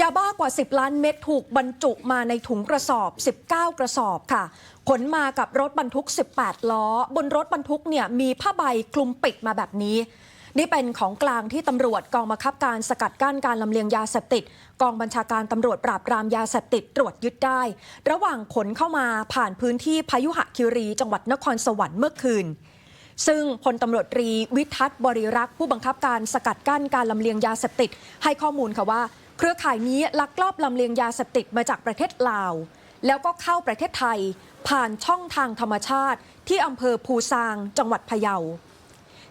ยาบ้ากว่า 10 ล้านเม็ดถูกบรรจุมาในถุงกระสอบ 19 กระสอบค่ะ ขนมากับรถบรรทุก 18 ล้อ บนรถบรรทุกเนี่ยมีผ้าใบคลุมปิดมาแบบนี้ นี่เป็นของกลางที่ตำรวจกองบังคับการสกัดกั้นการลำเลียงยาเสพติด กองบัญชาการตำรวจปราบปรามยาเสพติดตรวจยึดได้ ระหว่างขนเข้ามาผ่านพื้นที่พายุหคิรี จังหวัดนครสวรรค์เมื่อคืนซึ่งพลตำรวจตรีวิทัศน์บริรักษ์ผู้บังคับการสกัดกั้นการลำเลียงยาเสพติด ให้ข้อมูลค่ะว่า เครือข่ายนี้ลักลอบลำเลียงยาเสพติดมาจากประเทศลาว แล้วก็เข้าประเทศไทย ผ่านช่องทางธรรมชาติ ที่อำเภอภูซาง จังหวัดพะเยา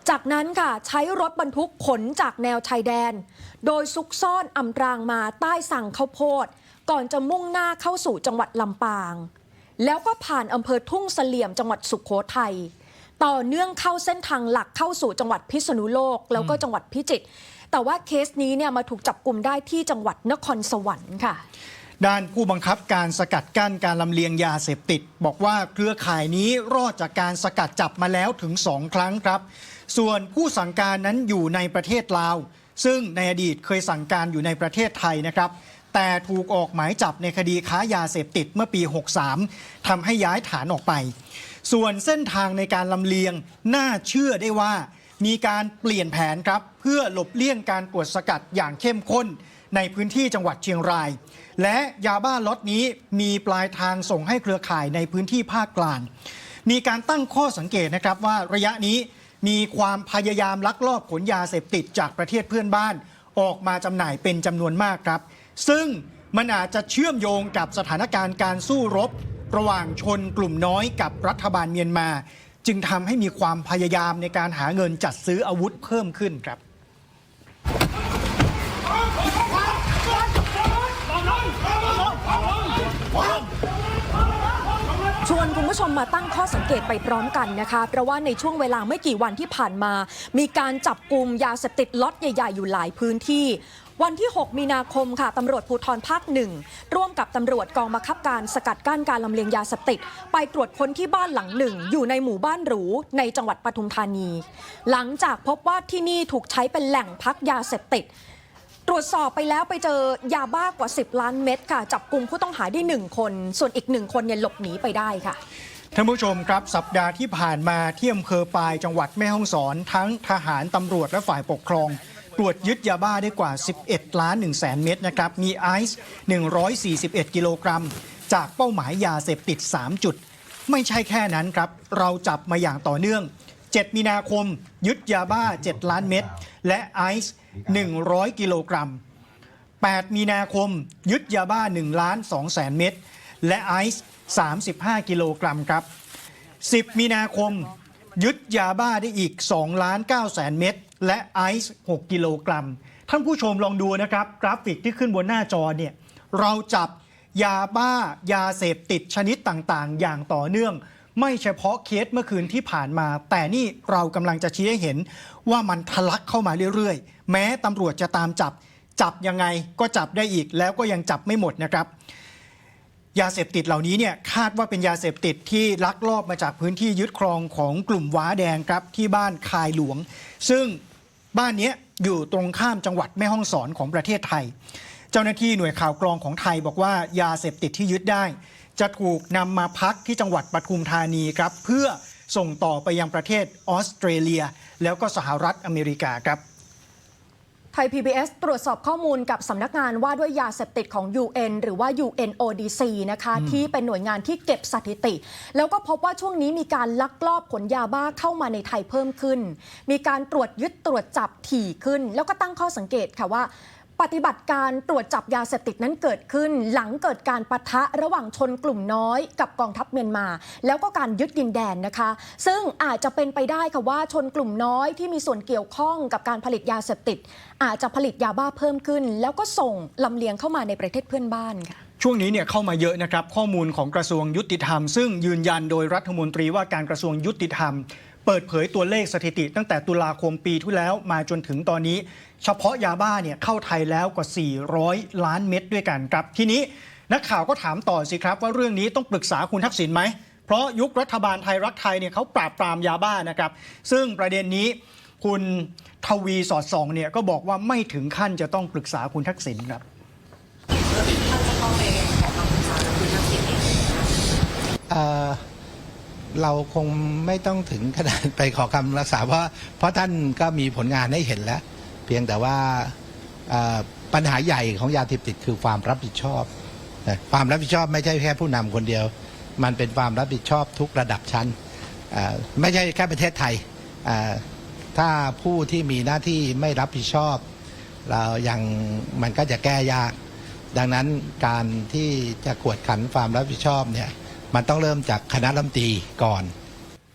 จากนั้นค่ะใช้รถบรรทุกขนจากแนวชายแดน โดยซุกซ่อนอำพรางมาใต้สั่งข้าวโพด ก่อนจะมุ่งหน้าเข้าสู่จังหวัดลำปาง แล้วก็ผ่านอำเภอทุ่งเสลี่ยมจังหวัดสุขโขทัยต่อเนื่องเข้าเส้นทางหลักเข้าสู่จังหวัดพิษณุโลก แล้วก็จังหวัดพิจิตร แต่ว่าเคสนี้เนี่ยมาถูกจับกลุ่มได้ที่จังหวัดนครสวรรค์ค่ะ ด้านผู้บังคับการสกัดกั้นการลำเลียงยาเสพติด บอกว่าเครือข่ายนี้รอดจากการสกัดจับมาแล้วถึง2ครั้งครับ ส่วนผู้สั่งการนั้นอยู่ในประเทศลาว ซึ่งในอดีตเคยสั่งการอยู่ในประเทศไทยนะครับแต่ถูกออกหมายจับในคดีค้ายาเสพติดเมื่อปี 63ทำให้ย้ายฐานออกไป ส่วนเส้นทางในการลำเลียงน่าเชื่อได้ว่า มีการเปลี่ยนแผนครับ เพื่อหลบเลี่ยงการตรวจสกัดอย่างเข้มข้นในพื้นที่จังหวัดเชียงราย และยาบ้าล็อตนี้มีปลายทางส่งให้เครือข่ายในพื้นที่ภาคกลาง มีการตั้งข้อสังเกตนะครับว่าระยะนี้มีความพยายามลักลอบขนยาเสพติดจากประเทศเพื่อนบ้าน ออกมาจำหน่ายเป็นจำนวนมากครับ ซึ่งมันอาจจะเชื่อมโยงกับสถานการณ์การสู้รบ ระหว่างชนกลุ่มน้อยกับรัฐบาลเมียนมา จึงทำให้มีความพยายามในการหาเงินจัดซื้ออาวุธเพิ่มขึ้นครับชวนคุณผู้ชมมาตั้งข้อสังเกตไปพร้อมกันนะคะ เพราะว่าในช่วงเวลาไม่กี่วันที่ผ่านมา มีการจับกลุ่มยาเสพติดล็อตใหญ่ ๆ อยู่หลายพื้นที่ วันที่ 6 มีนาคมค่ะตำรวจภูธรภาคหนึ่งร่วมกับตำรวจกองบังคับการสกัดกั้นการลำเลียงยาเสพติดไปตรวจค้นที่บ้านหลังหนึ่ง อยู่ในหมู่บ้านหรูในจังหวัดปทุมธานี หลังจากพบว่าที่นี่ถูกใช้เป็นแหล่งพักยาเสพติด ตรวจสอบไปแล้วไปเจอยาบ้ากว่า 10 ล้านเม็ดค่ะ จับกลุ่มผู้ต้องหาได้หนึ่งคน ส่วนอีกหนึ่งคนเนี่ยหลบหนีไปได้ค่ะ ท่านผู้ชมครับสัปดาห์ที่ผ่านมาที่อำเภอปายจังหวัดแม่ฮ่องสอน ทั้งทหารตำรวจและฝ่ายปกครอง ตรวจยึดยาบ้าได้กว่า 11 ล้าน1แสนเม็ดนะครับ มีไอซ์141 กิโลกรัม จากเป้าหมายยาเสพติด 3 จุด ไม่ใช่แค่นั้นครับ เราจับมาอย่างต่อเนื่อง 7 มีนาคม ยึดยาบ้า 7 ล้านเม็ด และไอซ์100 กิโลกรัม 8 มีนาคม ยึดยาบ้า1ล้าน2แสนเม็ด และไอซ์35 กิโลกรัมครับ 10 มีนาคม ยึดยาบ้าได้อีก 2 ล้าน9แสนเม็ดและไอซ์6กิโลกรัม ท่านผู้ชมลองดูนะครับ กราฟิกที่ขึ้นบนหน้าจอเนี่ยเราจับยาบ้ายาเสพติดชนิดต่างๆ อย่างต่อเนื่อง ไม่เฉพาะเคสเมื่อคืนที่ผ่านมา แต่นี่เรากำลังจะชี้ให้เห็นว่ามันทะลักเข้ามาเรื่อยๆ แม้ตำรวจจะตามจับ จับยังไงก็จับได้อีกแล้วก็ยังจับไม่หมดนะครับ ยาเสพติดเหล่านี้เนี่ยคาดว่าเป็นยาเสพติดที่ลักลอบมาจากพื้นที่ยึดครองของกลุ่มว้าแดงครับที่บ้านคายหลวง ซึ่งบ้านนี้อยู่ตรงข้ามจังหวัดแม่ฮ่องสอนของประเทศไทย เจ้าหน้าที่หน่วยข่าวกรองของไทยบอกว่ายาเสพติดที่ยึดได้ จะถูกนำมาพักที่จังหวัดปทุมธานีครับ เพื่อส่งต่อไปยังประเทศออสเตรเลีย แล้วก็สหรัฐอเมริกาครับ ไทย PBS ตรวจสอบข้อมูลกับสำนักงานว่าด้วยยาเสพติดของ UN หรือว่า UNODC นะคะที่เป็นหน่วยงานที่เก็บสถิติ แล้วก็พบว่าช่วงนี้มีการลักลอบขนยาบ้าเข้ามาในไทยเพิ่มขึ้น มีการตรวจยึดตรวจจับถี่ขึ้น แล้วก็ตั้งข้อสังเกตค่ะว่า ปฏิบัติการตรวจจับยาเสพติดนั้นเกิดขึ้น หลังเกิดการปะทะระหว่างชนกลุ่มน้อยกับกองทัพเมียนมา แล้วก็การยึดดินแดนนะคะ ซึ่งอาจจะเป็นไปได้ค่ะว่าชนกลุ่มน้อยที่มีส่วนเกี่ยวข้องกับการผลิตยาเสพติด อาจจะผลิตยาบ้าเพิ่มขึ้น แล้วก็ส่งลำเลียงเข้ามาในประเทศเพื่อนบ้านค่ะช่วงนี้เนี่ยเข้ามาเยอะนะครับข้อมูลของกระทรวงยุติธรรม ซึ่งยืนยันโดยรัฐมนตรีว่าการกระทรวงยุติธรรม เปิดเผยตัวเลขสถิติ ตั้งแต่ตุลาคมปีที่แล้วมาจนถึงตอนนี้ เฉพาะยาบ้าเนี่ยเข้าไทยแล้วกว่า 400 ล้านเม็ดด้วยกันครับ ทีนี้นักข่าวก็ถามต่อสิครับ ว่าเรื่องนี้ต้องปรึกษาคุณทักษิณไหม เพราะยุครัฐบาลไทยรักไทยเนี่ยเขาปราบปรามยาบ้านะครับ ซึ่งประเด็นนี้คุณทวีสอดส่องเนี่ยก็บอกว่าไม่ถึงขั้นจะต้องปรึกษาคุณทักษิณครับท่านจะเข้าไปขอคำปรึกษาคุณทักษิณ เราคงไม่ต้องถึงขนาดไปขอคำรักษา เพราะเพราะท่านก็มีผลงานให้เห็นแล้ว เพียงแต่ว่าปัญหาใหญ่ของยาเสพติดคือความรับผิดชอบ ความรับผิดชอบไม่ใช่แค่ผู้นำคนเดียว มันเป็นความรับผิดชอบทุกระดับชั้น ไม่ใช่แค่ประเทศไทย ถ้าผู้ที่มีหน้าที่ไม่รับผิดชอบ เรายังมันก็จะแก้ยาก ดังนั้นการที่จะกวดขันความรับผิดชอบเนี่ย มันต้องเริ่มจากคณะรัฐมนตรีก่อน